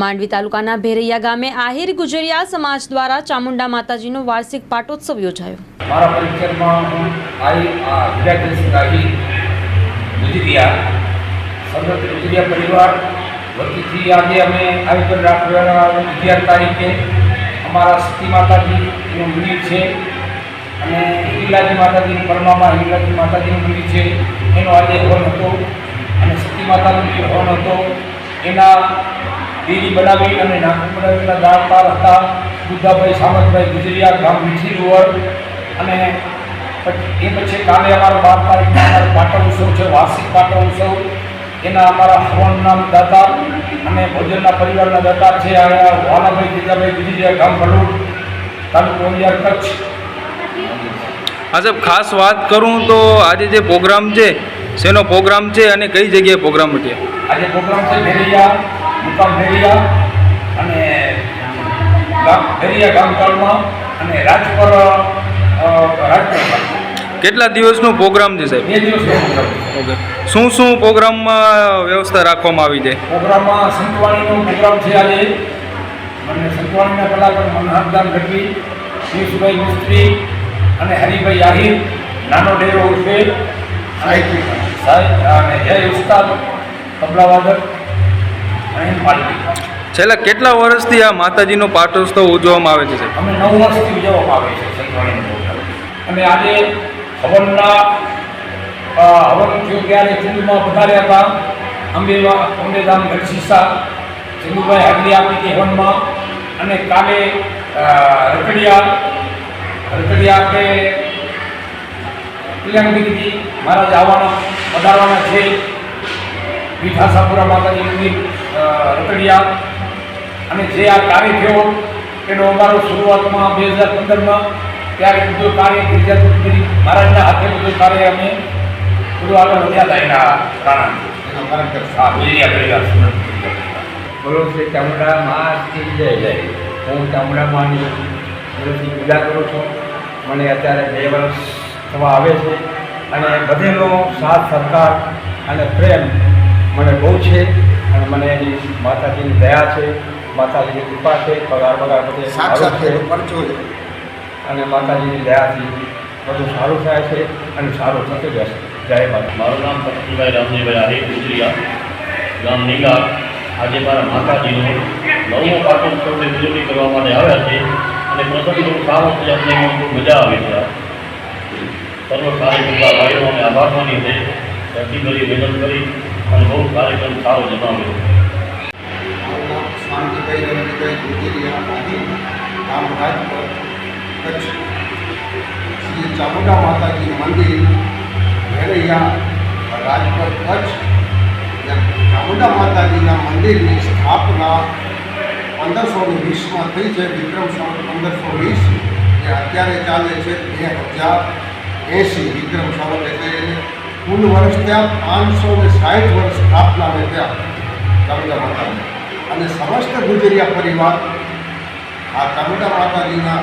માંડવી તાલુકાના ભેરૈયા ગામે આહિર ગુજરિયા સમાજ દ્વારા ચામુંડા માતાજીનો વાર્ષિક પાટોત્સવ યોજાયો. મારા પરિચયમાં માતાજીનું અને હિંગલાજી માતાજીની પરમામાં હિંગલાજી માતાજીનું મંદિર છે. એનો આજે હવન હતો અને સતી માતાનો જે હવન હતો, એના દેરી બનાવી અને નાખું બનાવેલા ગામમાં હતા. બુદ્ધાભાઈ સામંતભાઈ ગુજરિયા ગામ મીઠી રોડ અને એ પછી કાલે અમારો બાર તારીખે અમારો પાટણ ઉત્સવ છે વાર્ષિક પાટણ ઉત્સવ. એના અમારા હવન નામ દાતા અને ભોજનના પરિવારના દાતા છે અહીંયા વાલાભાઈ જીજાભાઈ ગુજરિયા ગામ ભરૂચ તાલુકો અંજાર કચ્છ. હા સાહેબ ખાસ વાત કરું તો આજે જે પ્રોગ્રામ છે શેનો પ્રોગ્રામ છે અને કઈ જગ્યાએ પ્રોગ્રામ છે? આજે પ્રોગ્રામ છે ભેરિયા. મુકામ ફેરિયા અને ગામ ભેરિયા ગામતળમાં અને રાજપર રાજપર કેટલા દિવસનો પ્રોગ્રામ છે સાહેબ? બે દિવસનો પ્રોગ્રામ. ઓકે. શું શું પ્રોગ્રામમાં વ્યવસ્થા રાખવામાં આવી છે? પ્રોગ્રામમાં સંતવાણીનો પ્રોગ્રામ છે આજે. અને સંતવાણીના કલાકાર મનહરદાન ગઢવી પીયુષભાઈ મિસ્ત્રી અને હરિભાઈ આહિર નાનો ડેરો ઉર્ફે. સાહેબ અને જય ઉસ્તાદ તબલા વાદક અને પાલટી છેલ્લા કેટલા વર્ષથી આ માતાજીનો પાટોત્સવ ઉજવવામાં આવે છે અમે નવ વર્ષથી ઉજવવામાં આવે છે અમે આજે હવનના હવન થયું ત્યારે ચંદુમાં પધાર્યા હતા. અંબેવા, અંબેધામ ગઢશીસા. ચંદુભાઈ હાજરી આપી હતી હવનમાં. અને કાલે રકડિયા રકડિયા કે કલ્યાણગીરીજી મહારાજ આવવાના, પધારવાના છે. વિઠાસાપુરા માતાજી મંદિર અ, રકડિયા અને જે આ કાર્ય થયો એનો અમારો શરૂઆતમાં બે હજાર પંદરમાં ત્યારે બધું કાર્ય ગુજરાત મહારાજના હાથે બધું કાર્ય અમે બધું આગળ વધ્યા હતા એના પરિવાર. બોલો શ્રી ચામુંડા માથી જય જય. હું ચામુંડા પૂજા કરું છું. મને અત્યારે બે વર્ષ થવા આવે છે અને બધેનો સાથ સહકાર અને પ્રેમ મને બહુ છે. અને મને એની માતાજીની દયા છે માતાજીની કૃપા છે પગાર પગાર બધે સારું છે. અને માતાજીની દયાથી બધું સારું થાય છે અને સારું થતું જશે જય માતા મારું નામ પક્ષીભાઈ રામજીભાઈ આહિર ગુજરિયા. ગામ નિગા આજે મારા માતાજીનું નવમો પાટોત્સવની ઉજવણી કરવા માટે આવ્યા છે અને પ્રસંગ બહુ સારો છે અમને એમાં મજા આવે છે. સર્વ કાર્યકર્તા ભાઈઓ અને આભાર માની છે ધરતી કરી મહેનત કરી અને બહુ કાર્યક્રમ સારો જણાવ્યો મારું શાંતિભાઈ કચ્છ શ્રી ચામુંડા માતાજી મંદિર ભેરૈયા રાજપર કચ્છ ચામુંડા માતાજીના મંદિરની સ્થાપના પંદરસો વીસમાં થઈ છે વિક્રમ સંવત પંદરસો વીસ જે અત્યારે ચાલે છે, બે હજાર એંસી વિક્રમ સંવત એટલે કુલ વર્ષ ત્યાં પાંચસો ને સાઠ વર્ષ સ્થાપનાને ત્યાં ચામુંડા માતાજી. અને સમસ્ત ગુજરિયા પરિવાર આ ચામુંડા માતાજીના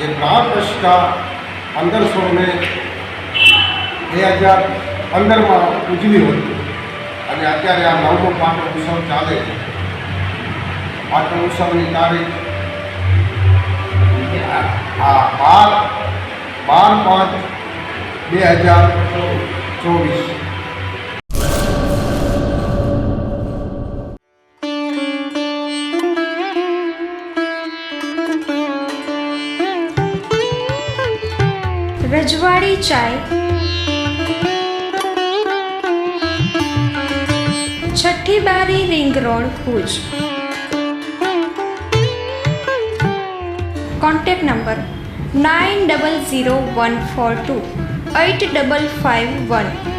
જે પ્રાણ પ્રતિષ્ઠા પંદરસો ને બે હજાર પંદરમાં ઉજવી હતી. અને અત્યારે આ નવમો પાટણ ઉત્સવ ચાલે છે. પાટણ ઉત્સવની તારીખ આ બાર બાર પાંચ બે હજાર ચોવીસ Rajwadi Chai. Chhathi Bari ring road Bhuj. Contact number nine double zero one four two. Eight double five one